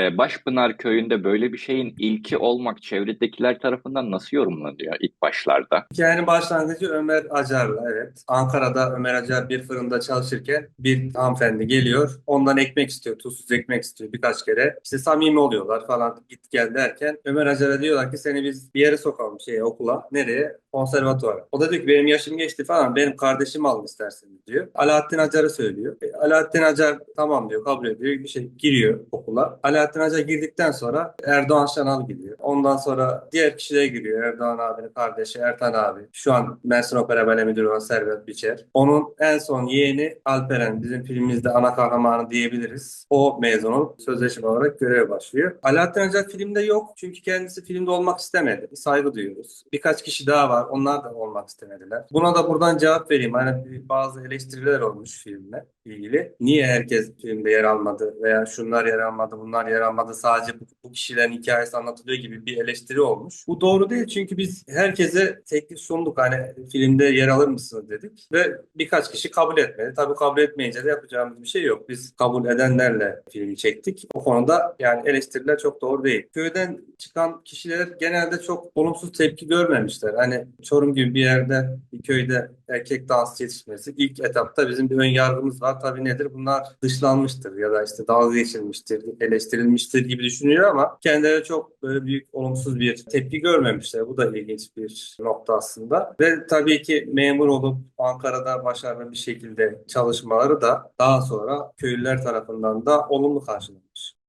E, Başpınar Köyü'nde böyle bir şeyin ilki olmak çevredekiler tarafından nasıl yorumlanıyor ilk başlarda? Hikayenin başlangıcı Ömer Acar'la evet. Ankara'da Ömer Acar bir fırında çalışırken bir hanımefendi geliyor. Ondan ekmek istiyor, tuzsuz ekmek istiyor birkaç kere. İşte samimi oluyorlar falan git gel derken Ömer Acar'a diyorlar ki seni biz bir yere sokalım şeye okula. Nereye? Konservatuvara. O da diyor ki benim yaşım geçti falan benim kardeşimi alın isterseniz diyor. Alaaddin Acar'ı söylüyor. E, Alaaddin Acar tamam diyor kabul ediyor. Bir şey giriyor okula. Alaaddin Acar girdikten sonra Erdoğan Şanal gidiyor. Ondan sonra diğer kişiler giriyor. Erdoğan abinin kardeşi Ertan abi. Şu an Mersin Opera Bale Müdürü olan Servet Biçer. Onun en son yeğeni Alperen. Bizim filmimizde ana kahramanı diyebiliriz. O mezun olup sözleşme olarak göreve başlıyor. Alaaddin Acar filmde yok. Çünkü kendisi filmde olmak istemedi. Saygı duyuyoruz. Birkaç kişi daha var. Onlar da olmak istemediler. Buna da buradan cevap vereyim. Hani bazı eleştiriler olmuş filmle ilgili. Niye herkes filmde yer almadı veya şunlar yer almadı, bunlar yer almadı. Sadece bu, kişilerin hikayesi anlatılıyor gibi bir eleştiri olmuş. Bu doğru değil çünkü biz herkese teklif sunduk. Hani filmde yer alır mısınız dedik ve birkaç kişi kabul etmedi. Tabii kabul etmeyince de yapacağımız bir şey yok. Biz kabul edenlerle filmi çektik. O konuda yani eleştiriler çok doğru değil. Köyden çıkan kişiler genelde çok olumsuz tepki görmemişler. Hani Çorum gibi bir yerde, bir köyde erkek dansçı yetişmesi ilk etapta bizim bir ön yargımız var. Tabii nedir? Bunlar dışlanmıştır ya da işte dalga geçilmiştir, eleştirilmiştir gibi düşünüyor ama kendileri çok böyle büyük olumsuz bir tepki görmemişler. Bu da ilginç bir nokta aslında. Ve tabii ki memur olup Ankara'da başarılı bir şekilde çalışmaları da daha sonra köylüler tarafından da olumlu karşılanmış.